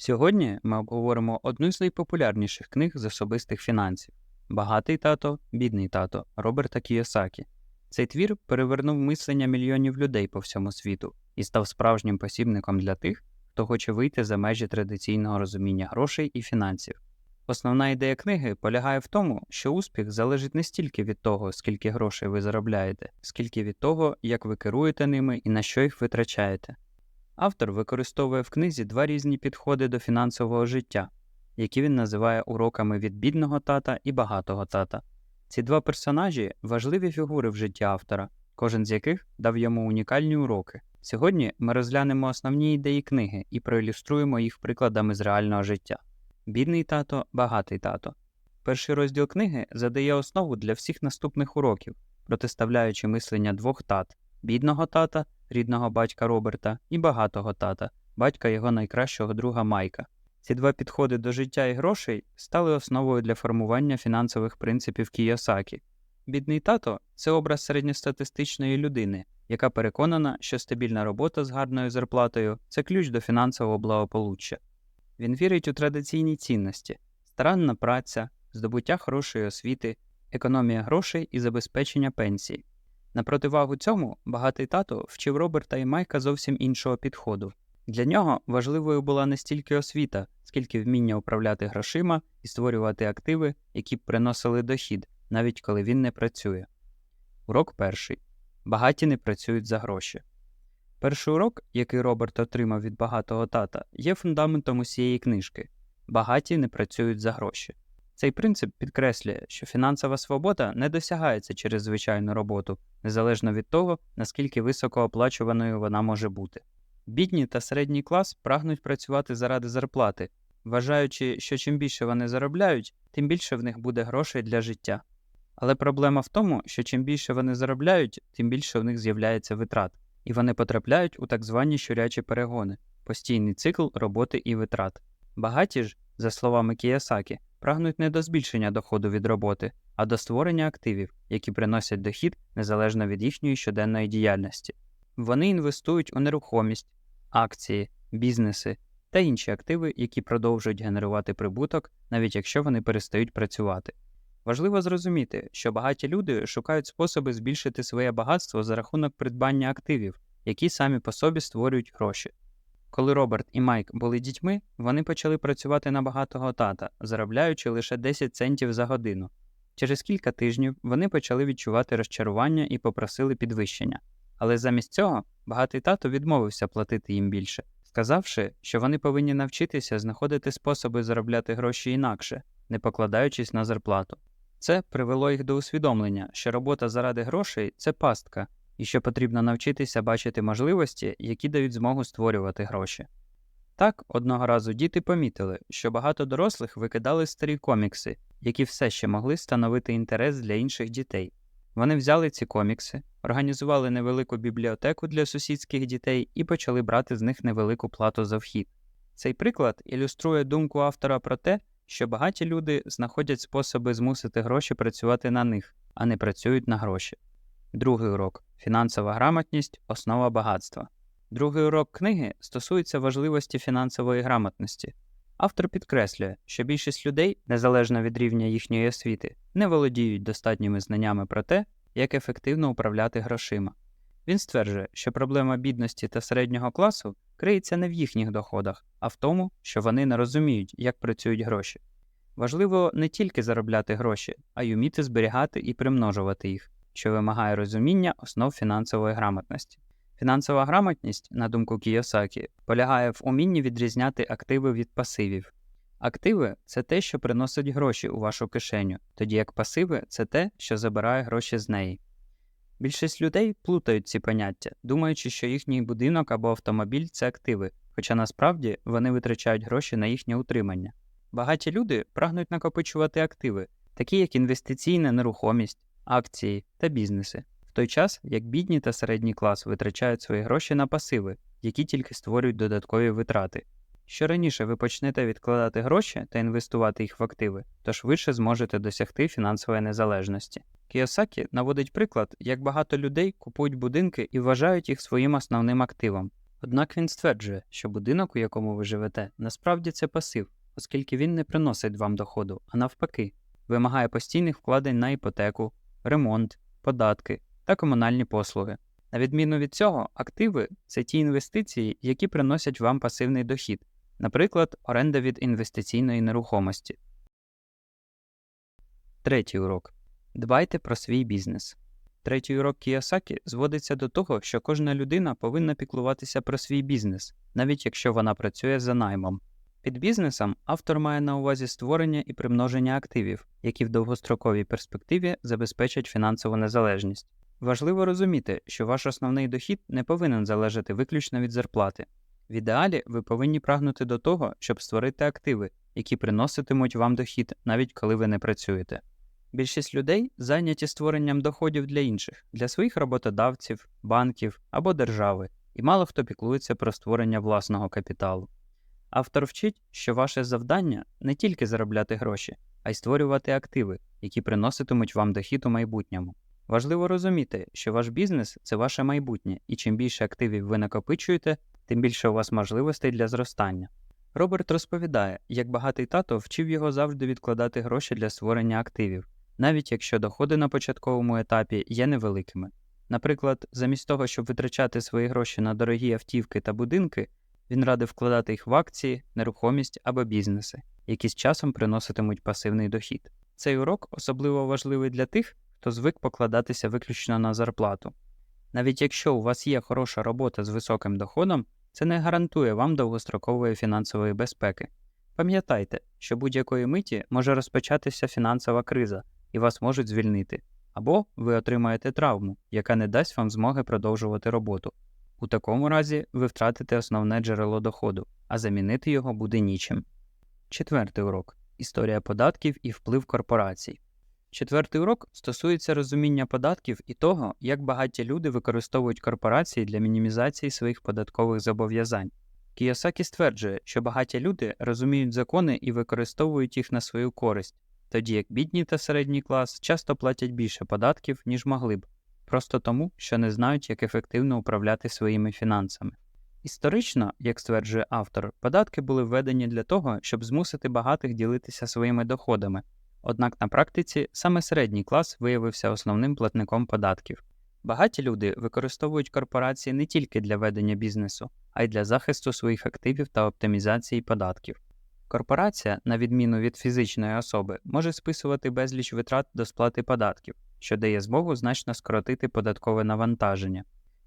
Сьогодні ми обговоримо одну з найпопулярніших книг з особистих фінансів Багатий тато, бідний тато Роберта Кіосакі. Цей твір перевернув мислення мільйонів людей по всьому світу і став справжнім посібником для тих, хто хоче вийти за межі традиційного розуміння грошей і фінансів. Основна ідея книги полягає в тому, що успіх залежить не стільки від того, скільки грошей ви заробляєте, скільки від того, як ви керуєте ними і на що їх витрачаєте. Автор використовує в книзі два різні підходи до фінансового життя, які він називає уроками від бідного тата і багатого тата. Ці два персонажі важливі фігури в житті автора, кожен з яких дав йому унікальні уроки. Сьогодні ми розглянемо основні ідеї книги і проілюструємо їх прикладами з реального життя. Бідний тато, багатий тато. Перший розділ книги задає основу для всіх наступних уроків, протиставляючи мислення двох тат бідного тата, рідного батька Роберта, і багатого тата, батька його найкращого друга Майка. Ці два підходи до життя і грошей стали основою для формування фінансових принципів Кіосакі. Бідний тато це образ середньостатистичної людини, яка переконана, що стабільна робота з гарною зарплатою це ключ до фінансового благополуччя. Він вірить у традиційні цінності, старанна праця, здобуття хорошої освіти, економія грошей і забезпечення пенсії. На противагу цьому багатий тато вчив Роберта і Майка зовсім іншого підходу. Для нього важливою була не стільки освіта, скільки вміння управляти грошима і створювати активи, які б приносили дохід, навіть коли він не працює. Урок перший. Багаті не працюють за гроші. Перший урок, який Роберт отримав від багатого тата, є фундаментом усієї книжки. Багаті не працюють за гроші. Цей принцип підкреслює, що фінансова свобода не досягається через звичайну роботу, незалежно від того, наскільки високооплачуваною вона може бути. Бідні та середній клас прагнуть працювати заради зарплати, вважаючи, що чим більше вони заробляють, тим більше в них буде грошей для життя. Але проблема в тому, що чим більше вони заробляють, тим більше в них з'являється витрат, і вони потрапляють у так звані щурячі перегони, постійний цикл роботи і витрат. Багаті ж, за словами Кіясакі, прагнуть не до збільшення доходу від роботи, а до створення активів, які приносять дохід незалежно від їхньої щоденної діяльності. Вони інвестують у нерухомість, акції, бізнеси та інші активи, які продовжують генерувати прибуток, навіть якщо вони перестають працювати. Важливо зрозуміти, що багаті люди шукають способи збільшити своє багатство за рахунок придбання активів, які самі по собі створюють гроші. Коли Роберт і Майк були дітьми, вони почали працювати на багатого тата, заробляючи лише 10 центів за годину. Через кілька тижнів вони почали відчувати розчарування і попросили підвищення. Але замість цього багатий тато відмовився платити їм більше, сказавши, що вони повинні навчитися знаходити способи заробляти гроші інакше, не покладаючись на зарплату. Це привело їх до усвідомлення, що робота заради грошей це пастка, і що потрібно навчитися бачити можливості, які дають змогу створювати гроші. Так, одного разу діти помітили, що багато дорослих викидали старі комікси, які все ще могли становити інтерес для інших дітей. Вони взяли ці комікси, організували невелику бібліотеку для сусідських дітей і почали брати з них невелику плату за вхід. Цей приклад ілюструє думку автора про те, що багаті люди знаходять способи змусити гроші працювати на них, а не працюють на гроші. Другий урок фінансова грамотність основа багатства. Другий урок книги стосується важливості фінансової грамотності. Автор підкреслює, що більшість людей, незалежно від рівня їхньої освіти, не володіють достатніми знаннями про те, як ефективно управляти грошима. Він стверджує, що проблема бідності та середнього класу криється не в їхніх доходах, а в тому, що вони не розуміють, як працюють гроші. Важливо не тільки заробляти гроші, а й уміти зберігати і примножувати їх, що вимагає розуміння основ фінансової грамотності. Фінансова грамотність, на думку Кіосакі, полягає в умінні відрізняти активи від пасивів. Активи це те, що приносить гроші у вашу кишеню, тоді як пасиви це те, що забирає гроші з неї. Більшість людей плутають ці поняття, думаючи, що їхній будинок або автомобіль це активи, хоча насправді вони витрачають гроші на їхнє утримання. Багаті люди прагнуть накопичувати активи, такі як інвестиційна нерухомість, акції та бізнеси, в той час як бідні та середній клас витрачають свої гроші на пасиви, які тільки створюють додаткові витрати. Що раніше ви почнете відкладати гроші та інвестувати їх в активи, то швидше зможете досягти фінансової незалежності. Кіосакі наводить приклад, як багато людей купують будинки і вважають їх своїм основним активом. Однак він стверджує, що будинок, у якому ви живете, насправді це пасив, оскільки він не приносить вам доходу, а навпаки, вимагає постійних вкладень на іпотеку, ремонт, податки та комунальні послуги. На відміну від цього, активи це ті інвестиції, які приносять вам пасивний дохід, наприклад, оренда від інвестиційної нерухомості. Третій урок. Дбайте про свій бізнес. Третій урок Кіосакі зводиться до того, що кожна людина повинна піклуватися про свій бізнес, навіть якщо вона працює за наймом. Під бізнесом автор має на увазі створення і примноження активів, які в довгостроковій перспективі забезпечать фінансову незалежність. Важливо розуміти, що ваш основний дохід не повинен залежати виключно від зарплати. В ідеалі ви повинні прагнути до того, щоб створити активи, які приноситимуть вам дохід, навіть коли ви не працюєте. Більшість людей зайняті створенням доходів для інших, для своїх роботодавців, банків або держави, і мало хто піклується про створення власного капіталу. Автор вчить, що ваше завдання не тільки заробляти гроші, а й створювати активи, які приноситимуть вам дохід у майбутньому. Важливо розуміти, що ваш бізнес це ваше майбутнє, і чим більше активів ви накопичуєте, тим більше у вас можливостей для зростання. Роберт розповідає, як багатий тато вчив його завжди відкладати гроші для створення активів, навіть якщо доходи на початковому етапі є невеликими. Наприклад, замість того, щоб витрачати свої гроші на дорогі автівки та будинки, він радив вкладати їх в акції, нерухомість або бізнеси, які з часом приноситимуть пасивний дохід. Цей урок особливо важливий для тих, хто звик покладатися виключно на зарплату. Навіть якщо у вас є хороша робота з високим доходом, це не гарантує вам довгострокової фінансової безпеки. Пам'ятайте, що будь-якої миті може розпочатися фінансова криза і вас можуть звільнити, або ви отримаєте травму, яка не дасть вам змоги продовжувати роботу. У такому разі ви втратите основне джерело доходу, а замінити його буде нічим. Четвертий урок історія податків і вплив корпорацій. Четвертий урок стосується розуміння податків і того, як багаті люди використовують корпорації для мінімізації своїх податкових зобов'язань. Кіосакі стверджує, що багаті люди розуміють закони і використовують їх на свою користь, тоді як бідні та середній клас часто платять більше податків, ніж могли б, просто тому, що не знають, як ефективно управляти своїми фінансами. Історично, як стверджує автор, податки були введені для того, щоб змусити багатих ділитися своїми доходами. Однак на практиці саме середній клас виявився основним платником податків. Багаті люди використовують корпорації не тільки для ведення бізнесу, а й для захисту своїх активів та оптимізації податків. Корпорація, на відміну від фізичної особи, може списувати безліч витрат до сплати податків, що дає змогу значно скоротити податкове навантаження.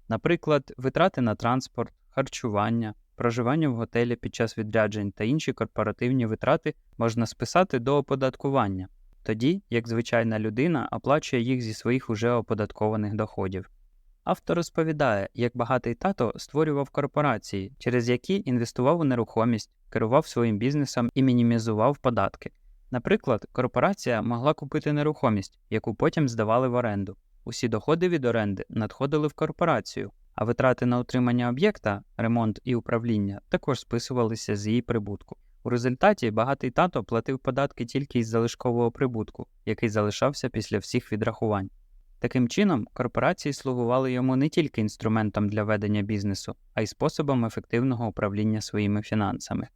Наприклад, витрати на транспорт, харчування, проживання в готелі під час відряджень та інші корпоративні витрати можна списати до оподаткування, тоді як звичайна людина оплачує їх зі своїх уже оподаткованих доходів. Автор розповідає, як багатий тато створював корпорації, через які інвестував у нерухомість, керував своїм бізнесом і мінімізував податки. Наприклад, корпорація могла купити нерухомість, яку потім здавали в оренду. Усі доходи від оренди надходили в корпорацію, а витрати на утримання об'єкта, ремонт і управління також списувалися з її прибутку. У результаті багатий тато платив податки тільки із залишкового прибутку, який залишався після всіх відрахувань. Таким чином, корпорації слугували йому не тільки інструментом для ведення бізнесу, а й способом ефективного управління своїми фінансами.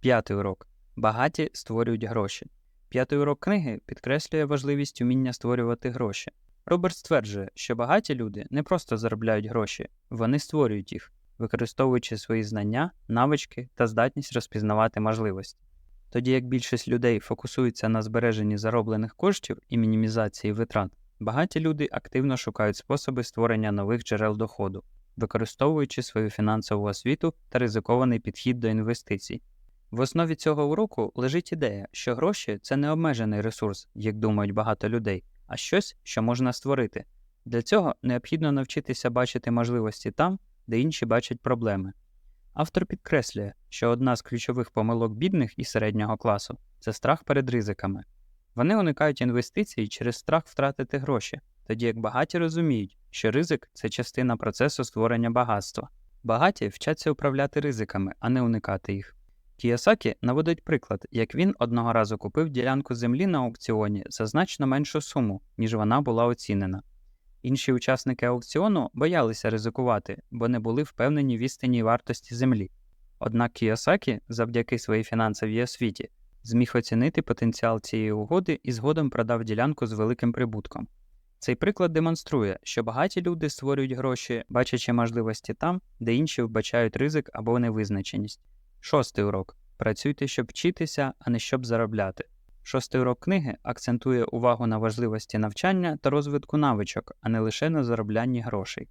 П'ятий урок багаті створюють гроші. П'ятий урок книги підкреслює важливість уміння створювати гроші. Роберт стверджує, що багаті люди не просто заробляють гроші, вони створюють їх, використовуючи свої знання, навички та здатність розпізнавати можливості. Тоді як більшість людей фокусуються на збереженні зароблених коштів і мінімізації витрат, багаті люди активно шукають способи створення нових джерел доходу, використовуючи свою фінансову освіту та ризикований підхід до інвестицій. В основі цього уроку лежить ідея, що гроші це не обмежений ресурс, як думають багато людей, а щось, що можна створити. Для цього необхідно навчитися бачити можливості там, де інші бачать проблеми. Автор підкреслює, що одна з ключових помилок бідних і середнього класу це страх перед ризиками. Вони уникають інвестицій через страх втратити гроші, тоді як багаті розуміють, що ризик це частина процесу створення багатства. Багаті вчаться управляти ризиками, а не уникати їх. Кіосакі наводить приклад, як він одного разу купив ділянку землі на аукціоні за значно меншу суму, ніж вона була оцінена. Інші учасники аукціону боялися ризикувати, бо не були впевнені в істинній вартості землі. Однак Кіосакі, завдяки своїй фінансовій освіті, зміг оцінити потенціал цієї угоди і згодом продав ділянку з великим прибутком. Цей приклад демонструє, що багаті люди створюють гроші, бачачи можливості там, де інші вбачають ризик або невизначеність. Шостий урок. Працюйте, щоб вчитися, а не щоб заробляти. Шостий урок книги акцентує увагу на важливості навчання та розвитку навичок, а не лише на зароблянні грошей.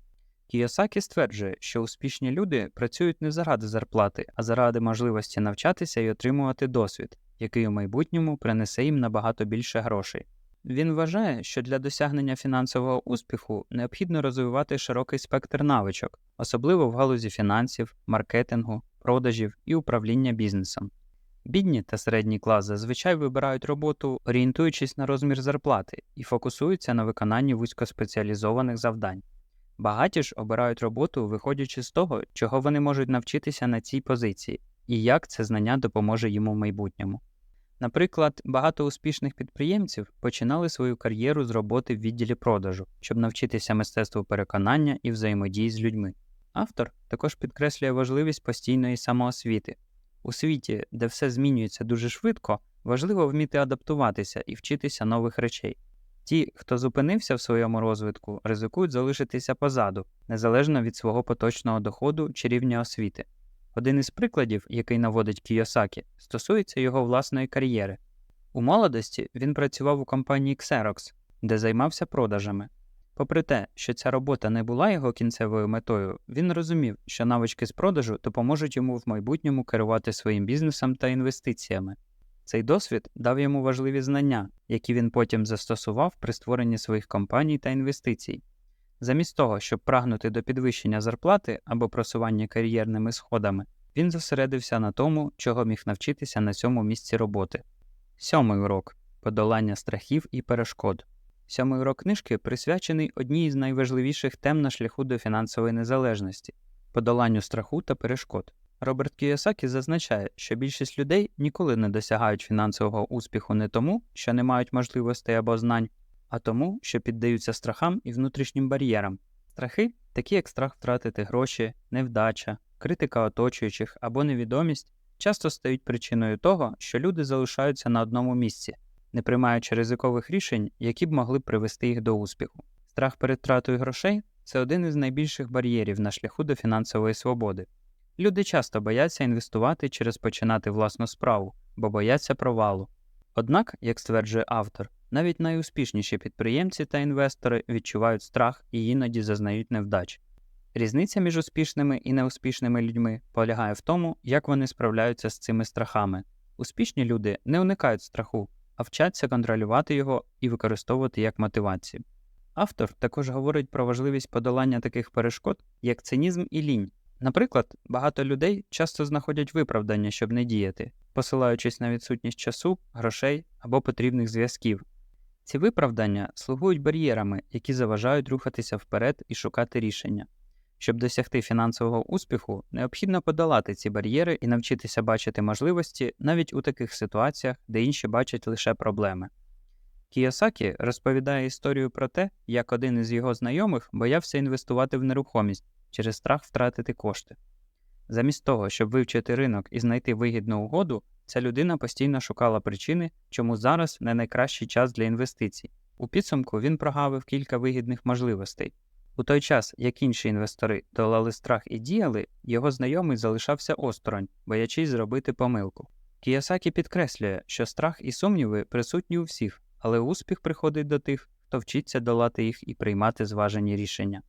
Кіосакі стверджує, що успішні люди працюють не заради зарплати, а заради можливості навчатися і отримувати досвід, який у майбутньому принесе їм набагато більше грошей. Він вважає, що для досягнення фінансового успіху необхідно розвивати широкий спектр навичок, особливо в галузі фінансів, маркетингу, продажів і управління бізнесом. Бідні та середній клас зазвичай вибирають роботу, орієнтуючись на розмір зарплати, і фокусуються на виконанні вузькоспеціалізованих завдань. Багаті ж обирають роботу, виходячи з того, чого вони можуть навчитися на цій позиції, і як це знання допоможе їм у майбутньому. Наприклад, багато успішних підприємців починали свою кар'єру з роботи в відділі продажу, щоб навчитися мистецтву переконання і взаємодії з людьми. Автор також підкреслює важливість постійної самоосвіти. У світі, де все змінюється дуже швидко, важливо вміти адаптуватися і вчитися нових речей. Ті, хто зупинився в своєму розвитку, ризикують залишитися позаду, незалежно від свого поточного доходу чи рівня освіти. Один із прикладів, який наводить Кійосакі, стосується його власної кар'єри. У молодості він працював у компанії Xerox, де займався продажами. Попри те, що ця робота не була його кінцевою метою, він розумів, що навички з продажу допоможуть йому в майбутньому керувати своїм бізнесом та інвестиціями. Цей досвід дав йому важливі знання, які він потім застосував при створенні своїх компаній та інвестицій. Замість того, щоб прагнути до підвищення зарплати або просування кар'єрними сходами, він зосередився на тому, чого міг навчитися на цьому місці роботи. Сьомий урок подолання страхів і перешкод. Сьомий урок книжки присвячений одній із найважливіших тем на шляху до фінансової незалежності подоланню страху та перешкод. Роберт Кіосакі зазначає, що більшість людей ніколи не досягають фінансового успіху не тому, що не мають можливостей або знань, а тому, що піддаються страхам і внутрішнім бар'єрам. Страхи, такі як страх втратити гроші, невдача, критика оточуючих або невідомість, часто стають причиною того, що люди залишаються на одному місці, не приймаючи ризикових рішень, які б могли привести їх до успіху. Страх перед втратою грошей це один із найбільших бар'єрів на шляху до фінансової свободи. Люди часто бояться інвестувати чи розпочинати власну справу, бо бояться провалу. Однак, як стверджує автор, навіть найуспішніші підприємці та інвестори відчувають страх і іноді зазнають невдач. Різниця між успішними і неуспішними людьми полягає в тому, як вони справляються з цими страхами. Успішні люди не уникають страху, а вчаться контролювати його і використовувати як мотивацію. Автор також говорить про важливість подолання таких перешкод, як цинізм і лінь. Наприклад, багато людей часто знаходять виправдання, щоб не діяти, посилаючись на відсутність часу, грошей або потрібних зв'язків. Ці виправдання слугують бар'єрами, які заважають рухатися вперед і шукати рішення. Щоб досягти фінансового успіху, необхідно подолати ці бар'єри і навчитися бачити можливості навіть у таких ситуаціях, де інші бачать лише проблеми. Кіосакі розповідає історію про те, як один із його знайомих боявся інвестувати в нерухомість через страх втратити кошти. Замість того, щоб вивчити ринок і знайти вигідну угоду, ця людина постійно шукала причини, чому зараз не найкращий час для інвестицій. У підсумку він прогавив кілька вигідних можливостей. У той час, як інші інвестори долали страх і діяли, його знайомий залишався осторонь, боячись зробити помилку. Кіосакі підкреслює, що страх і сумніви присутні у всіх, але успіх приходить до тих, хто вчиться долати їх і приймати зважені рішення.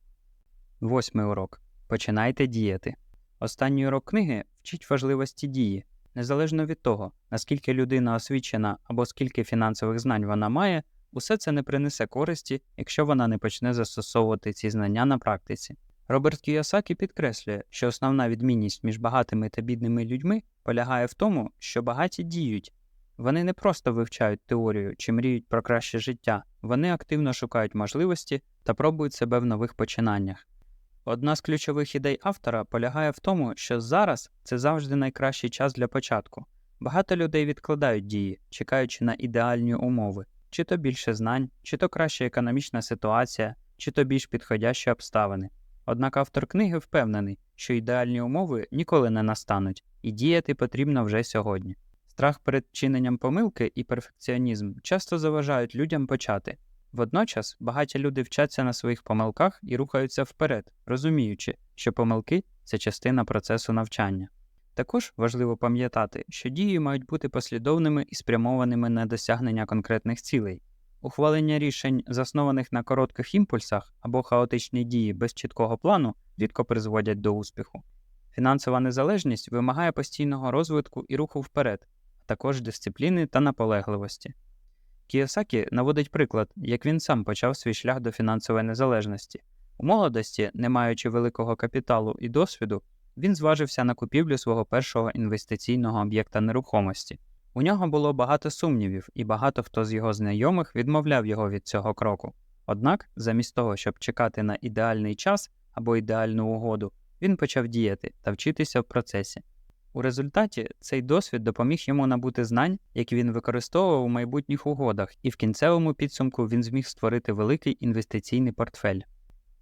Восьмий урок. Починайте діяти. Останній урок книги вчить важливості дії. Незалежно від того, наскільки людина освічена або скільки фінансових знань вона має, усе це не принесе користі, якщо вона не почне застосовувати ці знання на практиці. Роберт Кіосакі підкреслює, що основна відмінність між багатими та бідними людьми полягає в тому, що багаті діють. Вони не просто вивчають теорію чи мріють про краще життя, вони активно шукають можливості та пробують себе в нових починаннях. Одна з ключових ідей автора полягає в тому, що зараз це завжди найкращий час для початку. Багато людей відкладають дії, чекаючи на ідеальні умови, чи то більше знань, чи то краща економічна ситуація, чи то більш підходящі обставини. Однак автор книги впевнений, що ідеальні умови ніколи не настануть, і діяти потрібно вже сьогодні. Страх перед чиненням помилки і перфекціонізм часто заважають людям почати. Водночас багаті люди вчаться на своїх помилках і рухаються вперед, розуміючи, що помилки це частина процесу навчання. Також важливо пам'ятати, що дії мають бути послідовними і спрямованими на досягнення конкретних цілей. Ухвалення рішень, заснованих на коротких імпульсах або хаотичні дії без чіткого плану, рідко призводять до успіху. Фінансова незалежність вимагає постійного розвитку і руху вперед, а також дисципліни та наполегливості. Кіосакі наводить приклад, як він сам почав свій шлях до фінансової незалежності. У молодості, не маючи великого капіталу і досвіду, він зважився на купівлю свого першого інвестиційного об'єкта нерухомості. У нього було багато сумнівів, і багато хто з його знайомих відмовляв його від цього кроку. Однак, замість того, щоб чекати на ідеальний час або ідеальну угоду, він почав діяти та вчитися в процесі. У результаті цей досвід допоміг йому набути знань, які він використовував у майбутніх угодах, і в кінцевому підсумку він зміг створити великий інвестиційний портфель.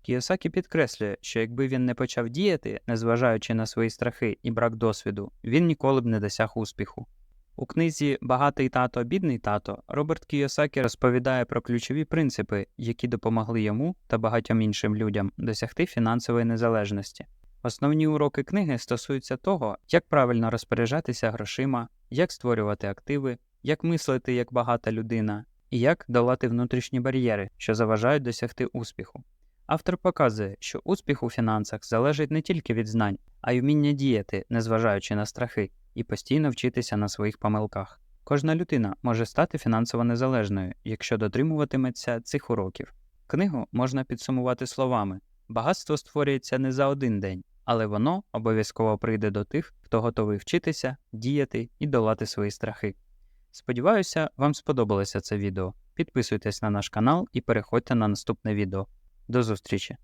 Кіосакі підкреслює, що якби він не почав діяти, незважаючи на свої страхи і брак досвіду, він ніколи б не досяг успіху. У книзі Багатий тато, бідний тато Роберт Кіосакі розповідає про ключові принципи, які допомогли йому та багатьом іншим людям досягти фінансової незалежності. Основні уроки книги стосуються того, як правильно розпоряджатися грошима, як створювати активи, як мислити як багата людина і як долати внутрішні бар'єри, що заважають досягти успіху. Автор показує, що успіх у фінансах залежить не тільки від знань, а й вміння діяти, незважаючи на страхи, і постійно вчитися на своїх помилках. Кожна людина може стати фінансово незалежною, якщо дотримуватиметься цих уроків. Книгу можна підсумувати словами: багатство створюється не за один день, але воно обов'язково прийде до тих, хто готовий вчитися, діяти і долати свої страхи. Сподіваюся, вам сподобалося це відео. Підписуйтесь на наш канал і переходьте на наступне відео. До зустрічі!